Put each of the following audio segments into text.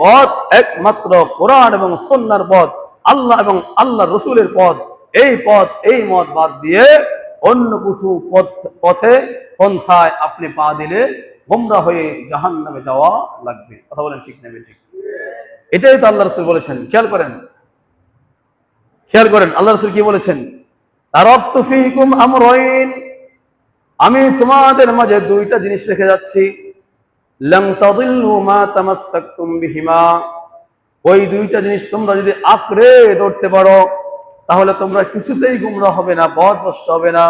পথ একমাত্র কোরআন এবং সন্ন্যার পথ, আল্লাহ এবং আল্লাহ রসুলের পথ। এই পথ, এই মত বাদ দিয়ে অন্য কিছু পথ, পথে পন্থায় আপনি পা দিলে গোমরা হয়ে জাহান নামে যাওয়া লাগবে। কথা বলেন ঠিক নেবে ঠিক এটাই তো আল্লাহ রসুল বলেছেন। খেয়াল করেন। খেয়াল করেন আল্লাহ রসুল কি বলেছেন? আমি তোমাদের মাঝে দুইটা জিনিস রেখে যাচ্ছি। লাম তাদিল্লু মা তামাসসাকতুম বিহিমা। ওই দুইটা জিনিস তোমরা যদি আঁকড়ে ধরতে পারো, তাহলে তোমরা কিছুতেই গুমরা হবে না পথ নষ্ট হবে না।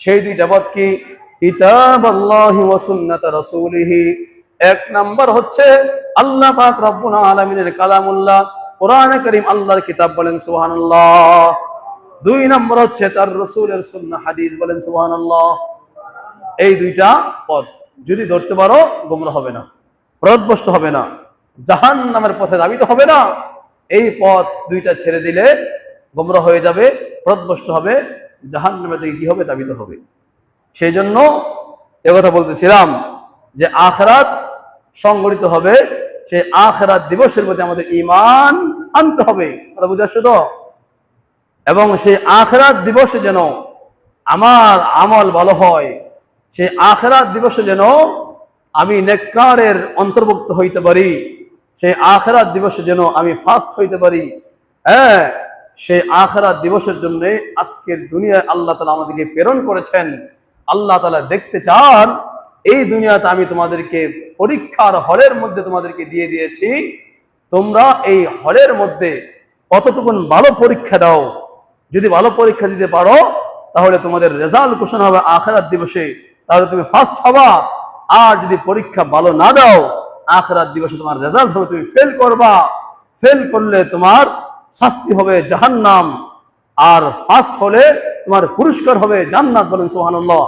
সেই দুইটা পথ কি? কিতাব আল্লাহি ওয়া সুন্নাত রাসূলিহি। এক নাম্বার হচ্ছে, আল্লাহ পাক রব্বুল আলামিনের কালামুল্লাহ, কোরআনে কারীম আল্লাহর কিতাব বলেন সুবহানাল্লাহ। দুই নম্বর হচ্ছে, তার রসুলের সুন্নাহ হাদিস বলেন সুবহানাল্লাহ। এই দুইটা পথ। যদি ধরতে পারো, গোমরা হবে না প্রদবষ্ট হবে না জাহান নামের পথে দাবিত হবে না, এই পথ দুইটা ছেড়ে দিলে গোমরা হয়ে যাবে প্রদবষ্ট হবে জাহান নামের দিকে কি হবে? দাবিত হবে। সেই জন্য কথা বলতেছিলাম যে আখরাত সংগঠিত হবে, সেই আখরাত দিবসের প্রতি আমাদের ইমান আনতে হবে। কথা বুঝে আসছো তো? এবং সেই আখরাত দিবসে যেন আমার আমল ভালো হয় সেই আখরাত দিবসে যেন আমি নেককারের অন্তর্ভুক্ত হইতে পারি, সেই আখরাত দিবসে যেন আমি ফাস্ট হইতে পারি। হ্যাঁ সেই আখরাত দিবসের জন্য আজকের দুনিয়ায় আল্লাহ তালা আমাদেরকে প্রেরণ করেছেন। আল্লাহ তালা দেখতে চান, এই দুনিয়াতে আমি তোমাদেরকে পরীক্ষার হলের মধ্যে তোমাদেরকে দিয়ে দিয়েছি। তোমরা এই হলের মধ্যে কতটুকুন ভালো পরীক্ষা দাও। যদি ভালো পরীক্ষা দিতে পারো, তাহলে তোমাদের রেজাল্ট ঘোষণা হবে আখরাত দিবসে। তাহলে তুমি ফার্স্ট হবা। আর যদি পরীক্ষা ভালো না দাও, আখরাত দিবসে তোমার রেজাল্ট হবে, তুমি ফেল করবা। ফেল করলে তোমার শাস্তি হবে জাহান্নাম। আর ফার্স্ট হলে তোমার পুরস্কার হবে জান্নাত বলেন সোহানুল্লাহ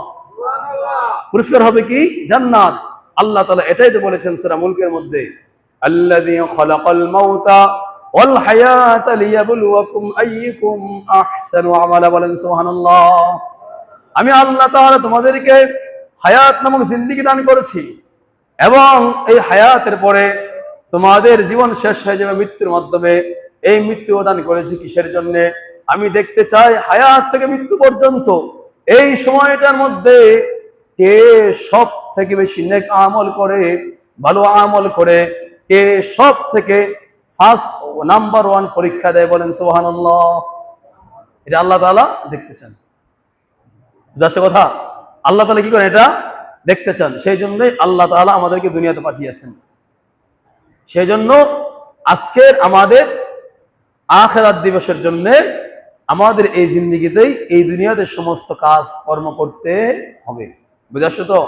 পুরস্কার হবে কি? জান্নাত। আল্লাহ তাআলা এটাই তো বলেছেন সূরা মুলকের মধ্যে। আহসানু আমালা বলেন আমি আল্লাহ তোমাদেরকে হায়াত নামক জিন্দেগি দান করেছি। এবং এই হায়াতের পরে তোমাদের জীবন শেষ হয়ে যাবে মৃত্যুর মাধ্যমে। এই মৃত্যু দান করেছি কিসের জন্য? আমি দেখতে চাই হায়াত থেকে মৃত্যু পর্যন্ত। এই সময়টার মধ্যে কে সব থেকে বেশি নেক আমল করে, ভালো আমল করে, কে সব থেকে ফার্স্ট নাম্বার ওয়ান পরীক্ষা দেয় বলেন সোহান এটা আল্লাহ তালা দেখতে চান। দশ কথা? আল্লাহ তালা কি করেন এটা দেখতে চান। সেই জন্যই আল্লাহ তালা আমাদেরকে দুনিয়াতে পাঠিয়েছেন। সেই জন্য আজকের আমাদের আখেরাত দিবসের জন্য আমাদের এই জিন্দিগিতেই এই দুনিয়াতে সমস্ত কাজ কর্ম করতে হবে। বুঝাচ্ছ তো?